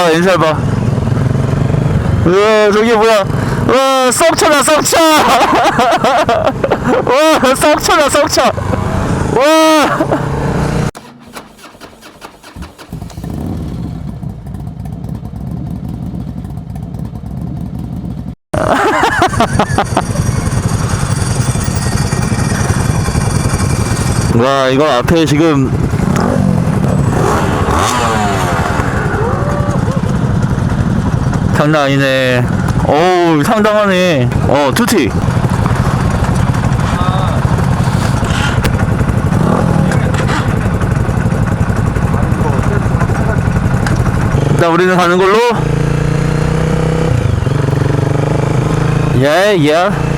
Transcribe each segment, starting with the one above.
와 엔살 봐. 와 저기 뭐야? 와 썩쳐다 썩쳐. 와 썩쳐다 썩쳐. 와. 와 이거 앞에 지금 장난 아니네. 어우 상당하네. 어 투티. 자 우리는 가는 걸로. 예예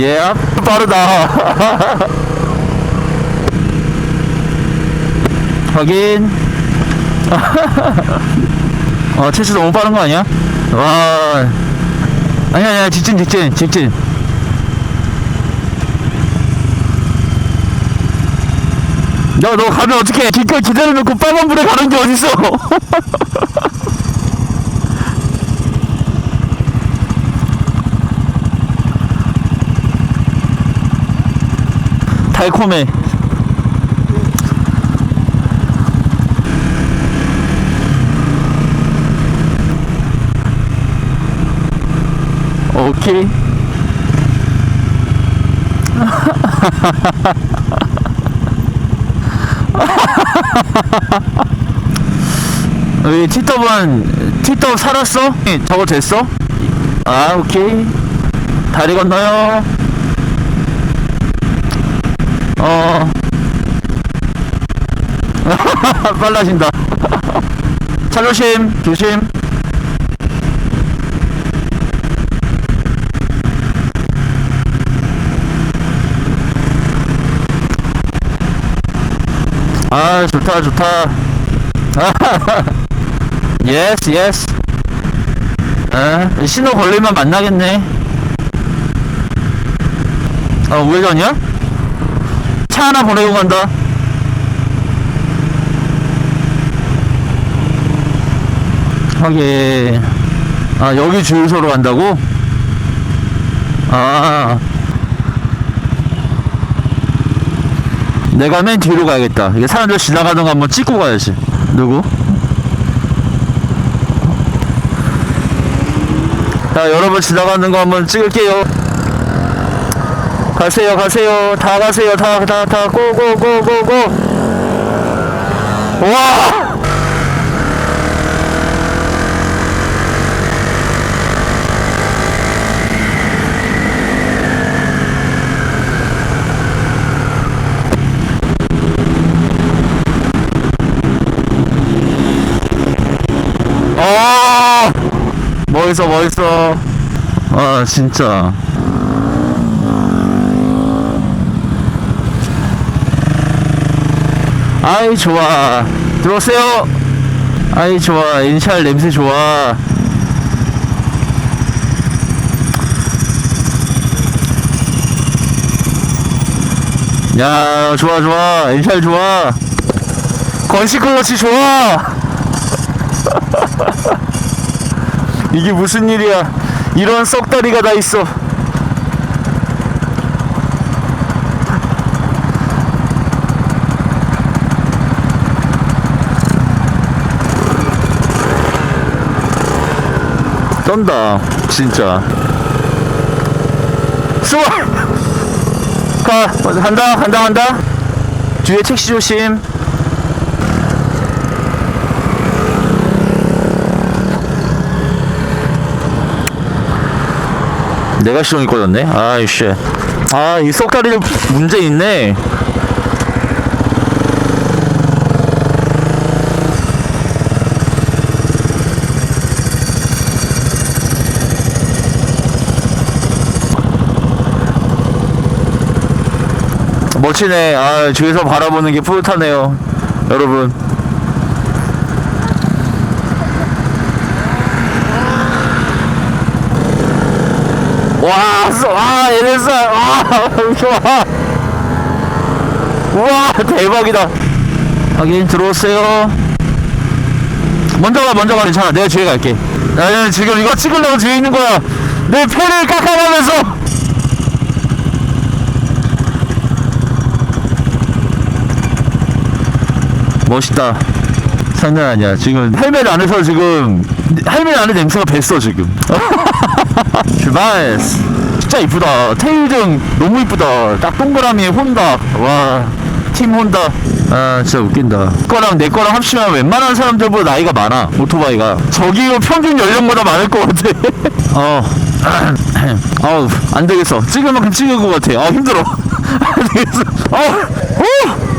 예 빠르다. 확인. 어 체스 너무 빠른 거 아니야? 와. 아니야 아니야 직진 직진 직진. 야 너 가면 어떡해? 길거리 기다려놓고 빨간 불에 가는 게 어딨어 달콤해 오케이 왜 티떡은 티떡 살았어? 예, 저거 됐어? 아 오케이 다리 건너요 어. 빨라진다. 차 조심 조심. 아 좋다 좋다. 예스 예스 에 신호 걸리면 만나겠네. 어 우회전이야? 차 하나 보내고 간다. 하게 아 여기 주유소로 간다고? 아. 내가 맨 뒤로 가야겠다. 이게 사람들 지나가는 거 한번 찍고 가야지. 누구? 자 여러분 지나가는 거 한번 찍을게요 가세요 가세요. 다 가세요. 다 다 다. 고고고고고. 와! 어 멋있어 멋있어. 아 진짜 아이 좋아. 들어오세요. 아이 좋아. 인샬 냄새 좋아. 야 좋아 좋아. 인샬 좋아. 건시 클러치 좋아. 이게 무슨 일이야? 이런 썩다리가 다 있어 쩐다 진짜. 수월 가 간다 간다 간다. 뒤에 택시 조심. 내가 시동이 꺼졌네? 아이씨. 아이 썩다리 문제 있네 멋지네. 아, 뒤에서 바라보는 게 뿌듯하네요. 여러분. 와, 왔어 아 NSR 아 좋아 우와 대박이다 확인 들어오세요 먼저 가 먼저 가 괜찮아 내가 뒤에 갈게 나는 지금 이거 찍으려고 뒤에 있는 거야 내 패를 깎아가면서 멋있다. 장난 아니야. 지금 헬멧 안에서 지금 헬멧 안에 냄새가 뱄어 지금. 출발 진짜 이쁘다. 테일등 너무 이쁘다. 딱 동그라미에 혼다. 와 팀 혼다. 아 진짜 웃긴다. 거랑 내 거랑 합치면 웬만한 사람들보다 나이가 많아 오토바이가. 저기 평균 연령보다 많을 것 같아. 어. 아우 안 되겠어. 찍을 만큼 찍을 것 같아. 아 힘들어. 안 되겠어. 어, 어, 어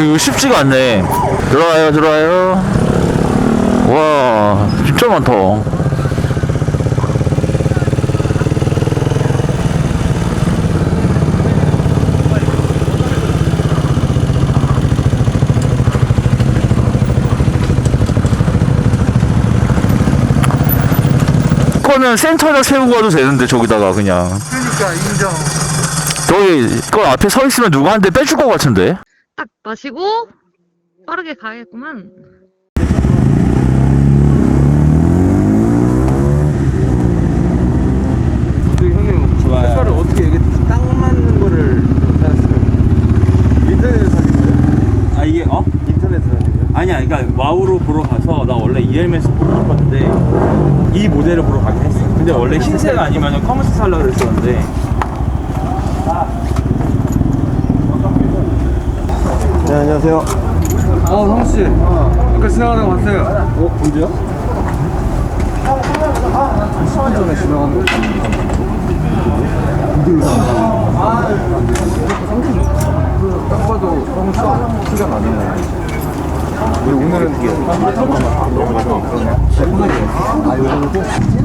이거 쉽지가 않네. 들어와요 들어와요. 와 진짜 많다. 거는 센터에다 세우고 가도 되는데 저기다가 그냥. 그러니까 인정. 저기 그 앞에 서 있으면 한대 빼줄 것 같은데 딱 마시고 빠르게 가야겠구만. 그 형님 좋아요. 회사를 어떻게 이게 딱 맞는 거를 찾았어요? 인터넷에서 사신 거예요? 아 이게 어? 인터넷에서? 아니야 그러니까 와우로 보러 가서 나 원래 ELMS 보고 싶었는데 이 모델을 보러 가긴 했어 근데 원래 흰색 아니면 검은색 살려고 그랬었는데 네 안녕하세요. 어 성우 씨. 아까 지나가다가 봤어요. 어 언제요? 10분 전에 지나간 거. 딱 봐도 성우 씨 티가 나네요. 우리 오늘은 이게 아 요즘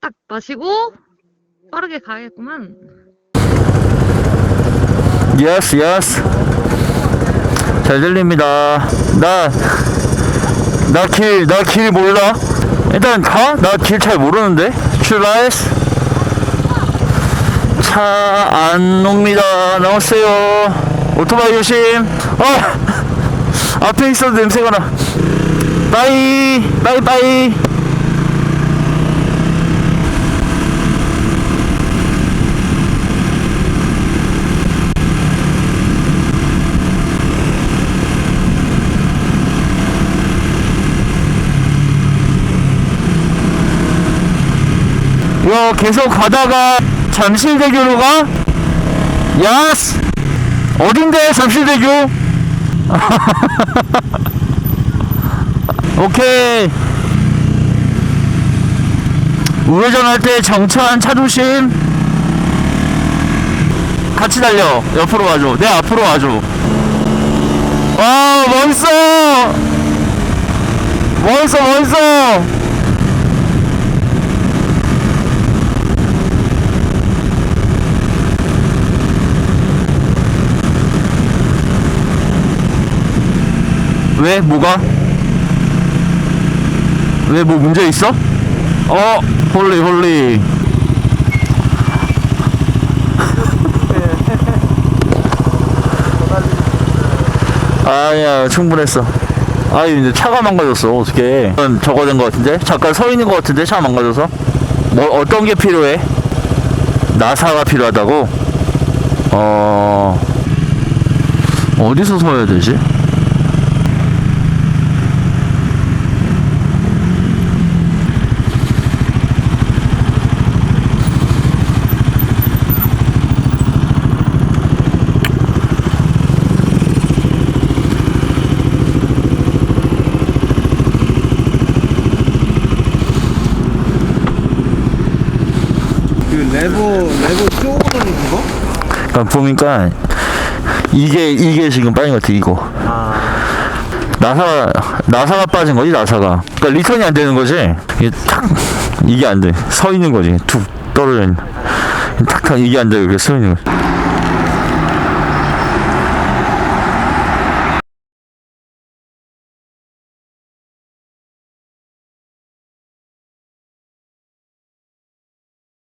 딱 마시고 빠르게 가야겠구만. 예스 예스 잘 들립니다. 나 나 길 나 길 몰라? 일단 가? 나 길 잘 모르는데? 출발. 차안 옵니다. 나오세요. 오토바이 조심. 어! 앞에 있어도 냄새가 나. 빠이 빠이 빠이 이거 계속 가다가 잠실대교로 가? 야스! 어딘데 잠실대교? 오케이. 우회전할 때 정차한 차 조심. 같이 달려. 옆으로 와줘. 내 앞으로 와줘. 와 멋있어! 멋있어 멋있어 왜? 뭐가? 왜 뭐 문제 있어? 어, 홀리 홀리. 아야 충분했어. 아 이제 차가 망가졌어 어떻게? 저거 된 거 같은데? 잠깐 서 있는 거 같은데 차 망가져서? 뭐 어떤 게 필요해? 나사가 필요하다고? 어 어디서 서야 되지? 그 레버 레버 쪼그라는 그거? 그러니까 보니까 이게 이게 지금 빠진 것 같아 이거 나사가 나사가 빠진 거지 나사가. 그러니까 리턴이 안 되는 거지? 이게 탁 이게 안 돼 서 있는 거지. 툭 떨어져 있는. 탁탁 이게 안 돼. 이렇게 서 있는 거지